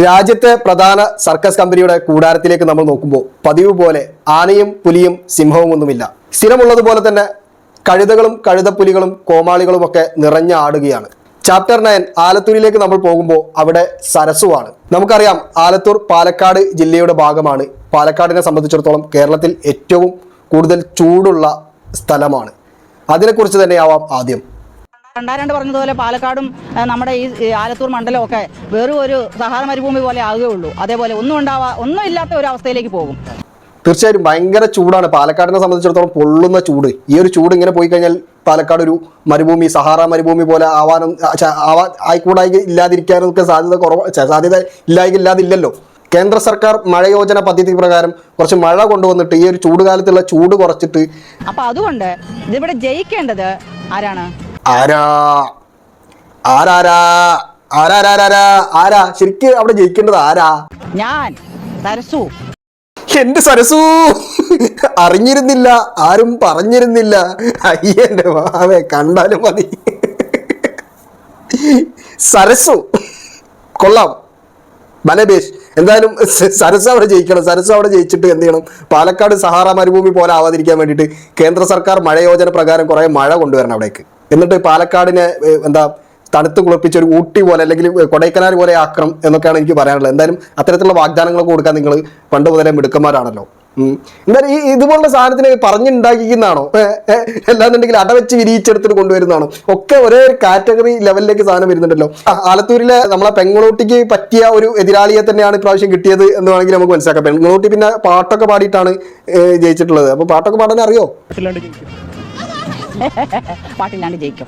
രാജ്യത്തെ പ്രധാന സർക്കസ് കമ്പനിയുടെ കൂടാരത്തിലേക്ക് നമ്മൾ നോക്കുമ്പോൾ പതിവ് പോലെ ആനയും പുലിയും സിംഹവും ഒന്നുമില്ല. സ്ഥിരമുള്ളതുപോലെ തന്നെ കഴുതകളും കഴുതപ്പുലികളും കോമാളികളും ഒക്കെ നിറഞ്ഞ ആടുകയാണ്. ചാപ്റ്റർ നയൻ ആലത്തൂരിലേക്ക് നമ്മൾ പോകുമ്പോൾ അവിടെ സരസുവാണ്. നമുക്കറിയാം ആലത്തൂർ പാലക്കാട് ജില്ലയുടെ ഭാഗമാണ്. പാലക്കാടിനെ സംബന്ധിച്ചിടത്തോളം കേരളത്തിൽ ഏറ്റവും കൂടുതൽ ചൂടുള്ള സ്ഥലമാണ്. അതിനെക്കുറിച്ച് തന്നെയാവാം ആദ്യം. രണ്ടാരണ്ട് പറഞ്ഞതുപോലെ പാലക്കാടും നമ്മുടെ ഈ ആലത്തൂർ മണ്ഡലവും ഒക്കെ വെറും ഒരു സഹാറ മരുഭൂമി പോലെ ആകുകയുള്ളൂ. അതേപോലെ ഒന്നും ഉണ്ടാവാ ഒന്നും ഇല്ലാത്ത ഒരു അവസ്ഥയിലേക്ക് പോകും. തീർച്ചയായും ഭയങ്കര ചൂടാണ്. പാലക്കാടിനെ സംബന്ധിച്ചിടത്തോളം പൊള്ളുന്ന ചൂട്. ഈ ഒരു ചൂട് ഇങ്ങനെ പോയി കഴിഞ്ഞാൽ പാലക്കാട് ഒരു മരുഭൂമി സഹാറ മരുഭൂമി പോലെ ആവാനും ആവാ ആയിക്കൂടായി ഇല്ലാതിരിക്കാനൊക്കെ സാധ്യത കുറവ് സാധ്യത ഇല്ലായി ഇല്ലാതില്ലല്ലോ. കേന്ദ്ര സർക്കാർ മഴ യോജന പദ്ധതി പ്രകാരം കുറച്ച് മഴ കൊണ്ടുവന്നിട്ട് ഈ ഒരു ചൂട് കാലത്തുള്ള ചൂട് കുറച്ചിട്ട് അപ്പൊ അതുകൊണ്ട് ഇതിവിടെ ജയിക്കേണ്ടത് ആരാണ്? ആരാ? ആരാരാ? ആരാരാരാ ആരാ? ശരിക്ക് അവിടെ ജയിക്കേണ്ടത് ആരാ? ഞാൻ സരസു. എന്റെ സരസു! അറിഞ്ഞിരുന്നില്ല ആരും പറഞ്ഞിരുന്നില്ല. അയ്യന്റെ വാവേ കണ്ടാലും മതി. സരസു കൊള്ളാം. ബലബേഷ് എന്തായാലും സരസ് അവിടെ ജയിക്കണം. സരസ് അവിടെ ജയിച്ചിട്ട് എന്ത് ചെയ്യണം? പാലക്കാട് സഹാറ മരുഭൂമി പോലെ ആവാതിരിക്കാൻ വേണ്ടിയിട്ട് കേന്ദ്ര സർക്കാർ മഴയോജന പ്രകാരം കുറേ മഴ കൊണ്ടുവരണം അവിടേക്ക്. എന്നിട്ട് പാലക്കാടിനെ എന്താ തണുത്ത് കുളിപ്പിച്ച ഒരു ഊട്ടി പോലെ അല്ലെങ്കിൽ കൊടൈക്കനാൽ പോലെ ആക്കണം എന്നൊക്കെയാണ് എനിക്ക് പറയാനുള്ളത്. എന്തായാലും അത്തരത്തിലുള്ള വാഗ്ദാനങ്ങളൊക്കെ കൊടുക്കാൻ നിങ്ങൾ പണ്ട് മുതലേ മിടുക്കന്മാരാണല്ലോ. എന്തായാലും ഈ ഇതുപോലുള്ള സാധനത്തിന് പറഞ്ഞുണ്ടാക്കിക്കുന്നതാണോ? അല്ലാന്നുണ്ടെങ്കിൽ അടവെച്ച് വിരിയിച്ചെടുത്തിട്ട് കൊണ്ടുവരുന്നതാണോ? ഒക്കെ ഒരേ ഒരു കാറ്റഗറി ലെവലിലേക്ക് സാധനം വരുന്നുണ്ടല്ലോ. ആലത്തൂരിലെ നമ്മളെ പെങ്ങളൂട്ടിക്ക് പറ്റിയ ഒരു എതിരാളിയെ തന്നെയാണ് ഇപ്രാവശ്യം കിട്ടിയത് എന്ന് വേണമെങ്കിൽ നമുക്ക് മനസ്സിലാക്കാം. പെങ്ങളൂട്ടി പിന്നെ പാട്ടൊക്കെ പാടിയിട്ടാണ് ജയിച്ചിട്ടുള്ളത്. അപ്പോൾ പാട്ടൊക്കെ പാടാൻ അറിയോ? പാട്ടില്ലാണ്ട് ജയിക്കും.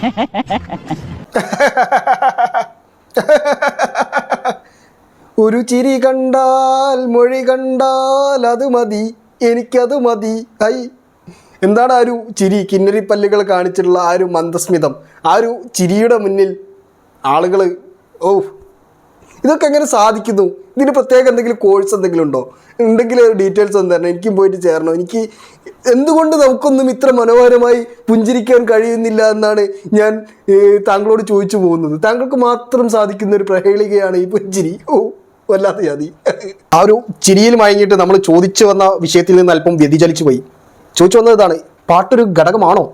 ഒരു ചിരി കണ്ടാൽ മൊഴി കണ്ടാൽ അത് മതി എനിക്കത് മതി. ഐ. എന്താണ് ആ ഒരു ചിരി? കിന്നരിപ്പല്ലുകൾ കാണിച്ചിട്ടുള്ള ആ ഒരു മന്ദസ്മിതം. ആ ഒരു ചിരിയുടെ മുന്നിൽ ആളുകൾ ഓ ഇതൊക്കെ എങ്ങനെ സാധിക്കുന്നു? ഇതിന് പ്രത്യേക എന്തെങ്കിലും കോഴ്സ് എന്തെങ്കിലും ഉണ്ടോ? ഉണ്ടെങ്കിൽ ഡീറ്റെയിൽസ് ഒന്ന് തരണം. എനിക്കും പോയിട്ട് ചേരണം. എനിക്ക് എന്തുകൊണ്ട് നമുക്കൊന്നും ഇത്ര മനോഹരമായി പുഞ്ചിരിക്കാൻ കഴിയുന്നില്ല എന്നാണ് ഞാൻ താങ്കളോട് ചോദിച്ചു പോകുന്നത്. താങ്കൾക്ക് മാത്രം സാധിക്കുന്ന ഒരു പ്രഹേളികയാണ് ഈ പുഞ്ചിരി. ഓ വല്ലാത്ത ജാതി. ആ ഒരു ചിരിയിൽ മയങ്ങിയിട്ട് നമ്മൾ ചോദിച്ചു വന്ന വിഷയത്തിൽ നിന്ന് അല്പം വ്യതിചലിച്ചു പോയി. ചോദിച്ചു വന്നതാണ് പാട്ടൊരു ഘടകമാണോ?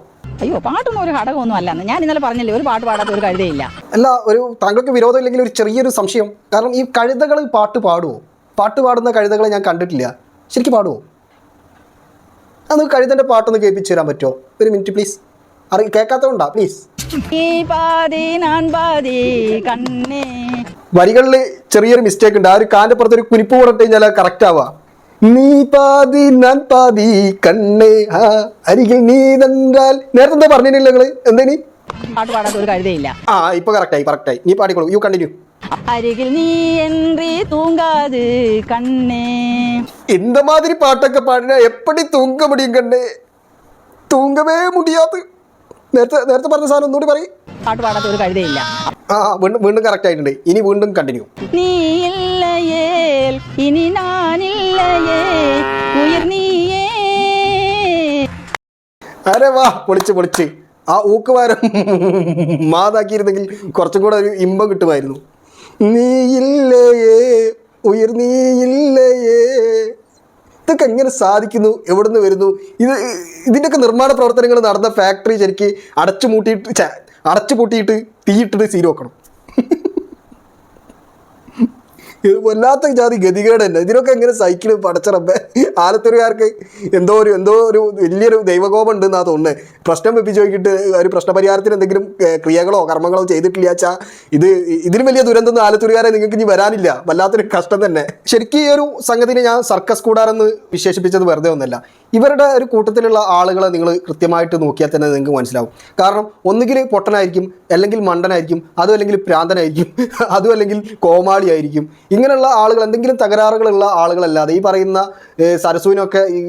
അയ്യോ പാട്ടൊന്നും ഒരു ഘടകമൊന്നും അല്ല. ഞാൻ ഇന്നലെ പറഞ്ഞില്ലേ ഒരു പാട്ട് പാടാത്ത ഒരു കഴുതയില്ല അല്ല ഒരു താങ്കൾക്ക് വിരോധം ഇല്ലെങ്കിൽ ഒരു ചെറിയൊരു സംശയം. കാരണം ഈ കഴുതകൾ പാട്ട് പാടുമോ പാട്ട് പാടുന്ന കഴുതകളെ ഞാൻ കണ്ടിട്ടില്ല. ശരിക്കും പാടുമോ അത് കഴുതന്റെ പാട്ടൊന്ന് കേൾപ്പിച്ചു തരാൻ പറ്റുമോ? ഒരു മിനിറ്റ് പ്ലീസ് അറി കേൾക്കാത്തതുകൊണ്ടാ പ്ലീസ് വരികളിൽ ചെറിയൊരു മിസ്റ്റേക്ക് ഉണ്ട്. ആ ഒരു കാന്റെ പുറത്ത് ഒരു കുനിപ്പ് കൂടെ കഴിഞ്ഞാൽ കറക്റ്റ് ആവുക. നീ പാതി നാൻ പാതി കണ്ണേ ആ അരികിൽ നീ തന്നാൽ നേരത്തെ എന്താ പറഞ്ഞിട്ടില്ല നിങ്ങൾ? എന്തേനി? പാട്ട് പാടാത്ത ഒരു കഴുതയില്ല ആ ഇപ്പൊ കറക്റ്റായി കറക്റ്റായി നീ പാടിക്കോളൂ. യു കണ്ടിന്യൂ അരികിൽ നീ എൻറി തൂങ്കാത് കണ്ണേ. இந்த மாதிரி பாட்டൊക്കെ പാടിനാ എപ്പടി തൂങ്ക മുടിയും കണ്ണേ? തൂങ്കവേ മുടിയാത്ത. നേരത്തെ നേരത്തെ പറഞ്ഞ സാധനം ഒന്നുകൂടി പറയും. പാട്ട് പാടാത്ത ഒരു കഴുതയില്ല ആ വീണ്ടും വീണ്ടും കറക്റ്റ് ആയിട്ടുണ്ട്. ഇനി വീണ്ടും കണ്ടിന്യൂ നീ ഇല്ലയേൽ ഇനി നാ അരെ വാ പൊളിച്ച് പൊളിച്ച്. ആ ഊക്കുവാരം മാതാക്കിയിരുന്നെങ്കിൽ കുറച്ചും കൂടെ ഒരു ഇമ്പം കിട്ടുമായിരുന്നു. നീയില്ലയേ ഉയർന്നീയില്ലയേ ഇതൊക്കെ എങ്ങനെ സാധിക്കുന്നു? എവിടുന്ന് വരുന്നു? ഇത് ഇതിന്റെയൊക്കെ നിർമ്മാണ പ്രവർത്തനങ്ങൾ നടന്ന ഫാക്ടറി ശരിക്ക് അടച്ചു മൂട്ടിയിട്ട് അടച്ചു പൂട്ടിയിട്ട് തീയിട്ടിട്ട് സീരോക്കണം വല്ലാത്ത ജാതി ഗതികേട് തന്നെ. ഇതിനൊക്കെ എങ്ങനെ സൈക്കിൾ പടച്ചറമ്പേ ആലത്തൂരുകാർക്ക് എന്തോ ഒരു എന്തോ ഒരു വലിയൊരു ദൈവകോപം ഉണ്ടെന്നാ തോന്നുന്നത് പ്രശ്നം വെപ്പിച്ച് നോക്കിയിട്ട് ഒരു പ്രശ്നപരിഹാരത്തിന് എന്തെങ്കിലും ക്രിയകളോ കർമ്മങ്ങളോ ചെയ്തിട്ടില്ല വെച്ചാൽ ഇത് ഇതിന് വലിയ ദുരന്തമൊന്നും ആലത്തൂരുകാരെ നിങ്ങൾക്ക് ഇനി വരാനില്ല. വല്ലാത്തൊരു കഷ്ടം തന്നെ. ശരിക്കും ഈ ഒരു സംഗതിനെ ഞാൻ സർക്കസ് കൂടാറെന്ന് വിശേഷിപ്പിച്ചത് വെറുതെ ഒന്നല്ല. ഇവരുടെ ഒരു കൂട്ടത്തിലുള്ള ആളുകളെ നിങ്ങൾ കൃത്യമായിട്ട് നോക്കിയാൽ തന്നെ നിങ്ങൾക്ക് മനസ്സിലാവും. കാരണം ഒന്നുകിൽ പൊട്ടനായിരിക്കും അല്ലെങ്കിൽ മണ്ടനായിരിക്കും അതും അല്ലെങ്കിൽ പ്രാന്തനായിരിക്കും അതും അല്ലെങ്കിൽ കോമാളിയായിരിക്കും ഇങ്ങനെയുള്ള ആളുകൾ എന്തെങ്കിലും തകരാറുകളുള്ള ആളുകളല്ലാതെ ഈ പറയുന്ന സരസുവിനൊക്കെ ഈ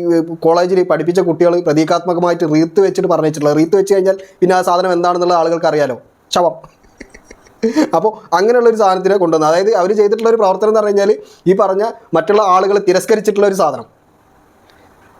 കോളേജിൽ പഠിപ്പിച്ച കുട്ടികൾ പ്രതീകാത്മകമായിട്ട് റീത്ത് വെച്ചിട്ട് പറഞ്ഞിട്ടുള്ളത്. റീത്ത് വെച്ച് കഴിഞ്ഞാൽ പിന്നെ ആ സാധനം എന്താണെന്നുള്ള ആളുകൾക്ക് അറിയാലോ. ശവം അപ്പോൾ അങ്ങനെയുള്ള ഒരു സാധനത്തിനെ കൊണ്ടുവന്നത് അതായത് അവർ ചെയ്തിട്ടുള്ള ഒരു പ്രവർത്തനം എന്ന് പറഞ്ഞു കഴിഞ്ഞാൽ ഈ പറഞ്ഞ മറ്റുള്ള ആളുകളെ തിരസ്കരിച്ചിട്ടുള്ള ഒരു സാധനം.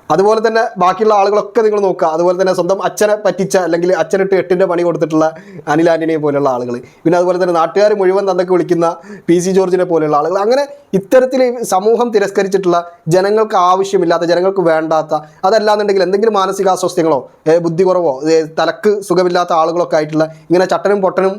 അതുപോലെ തന്നെ ബാക്കിയുള്ള ആളുകളൊക്കെ നിങ്ങൾ നോക്കുക. അതുപോലെ തന്നെ സ്വന്തം അച്ഛനെ പറ്റിച്ച അല്ലെങ്കിൽ അച്ഛനിട്ട് എട്ടിന്റെ പണി കൊടുത്തിട്ടുള്ള അനിൽ ആന്റണിയെ പോലെയുള്ള ആളുകൾ പിന്നെ അതുപോലെ തന്നെ നാട്ടുകാർ മുഴുവൻ തന്നൊക്കെ വിളിക്കുന്ന പി സി ജോർജിനെ പോലെയുള്ള ആളുകൾ അങ്ങനെ ഇത്തരത്തിൽ സമൂഹം തിരസ്കരിച്ചിട്ടുള്ള ജനങ്ങൾക്ക് ആവശ്യമില്ലാത്ത ജനങ്ങൾക്ക് വേണ്ടാത്ത അതല്ലാന്നുണ്ടെങ്കിൽ എന്തെങ്കിലും മാനസികാസ്വസ്ഥ്യങ്ങളോ ബുദ്ധി കുറവോ തലക്ക് സുഖമില്ലാത്ത ആളുകളൊക്കെ ആയിട്ടുള്ള ഇങ്ങനെ ചട്ടനും പൊട്ടനും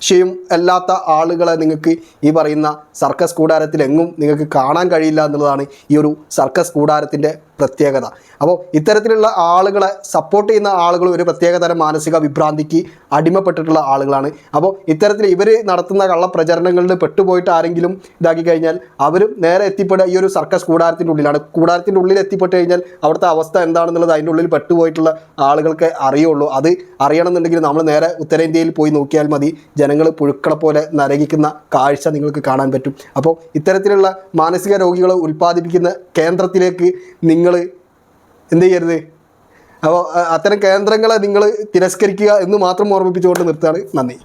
ശിയും അല്ലാത്ത ആളുകളെ നിങ്ങൾക്ക് ഈ പറയുന്ന സർക്കസ് കൂടാരത്തിൽ എങ്ങും നിങ്ങൾക്ക് കാണാൻ കഴിയില്ല എന്നുള്ളതാണ് ഈ ഒരു സർക്കസ് കൂടാരത്തിന്റെ പ്രത്യേകത. അപ്പോൾ ഇത്തരത്തിലുള്ള ആളുകളെ സപ്പോർട്ട് ചെയ്യുന്ന ആളുകൾ ഒരു പ്രത്യേകതരം മാനസിക വിഭ്രാന്തിക്ക് അടിമപ്പെട്ടിട്ടുള്ള ആളുകളാണ്. അപ്പോൾ ഇത്തരത്തിൽ ഇവർ നടത്തുന്ന കള്ളപ്രചരണങ്ങളിൽ പെട്ടുപോയിട്ട് ആരെങ്കിലും ഇതാക്കി കഴിഞ്ഞാൽ അവരും നേരെ എത്തിപ്പെടുക. ഈ ഒരു സർക്കസ് കൂടാരത്തിന്റെ ഉള്ളിലാണ്. കൂടാരത്തിന്റെ ഉള്ളിൽ എത്തിപ്പെട്ട് കഴിഞ്ഞാൽ അവിടുത്തെ അവസ്ഥ എന്താണെന്നുള്ളത് അതിന്റെ ഉള്ളിൽ പെട്ടുപോയിട്ടുള്ള ആളുകൾക്ക് അറിയുള്ളൂ. അത് അറിയണമെന്നുണ്ടെങ്കിൽ നമ്മൾ നേരെ ഉത്തരേന്ത്യയിൽ പോയി നോക്കിയാൽ മതി. ജനങ്ങൾ പുഴുക്കളെ പോലെ നരകിക്കുന്ന കാഴ്ച നിങ്ങൾക്ക് കാണാൻ പറ്റും. അപ്പോൾ ഇത്തരത്തിലുള്ള മാനസിക രോഗികളെ ഉൽപ്പാദിപ്പിക്കുന്ന കേന്ദ്രത്തിലേക്ക് എന്ത് ചെയ്യരുത്? അപ്പോൾ അത്തരം കേന്ദ്രങ്ങളെ നിങ്ങൾ തിരസ്കരിക്കുക എന്ന് മാത്രം ഓർമ്മിപ്പിച്ചുകൊണ്ട് നിർത്തുകയാണ്. നന്ദി.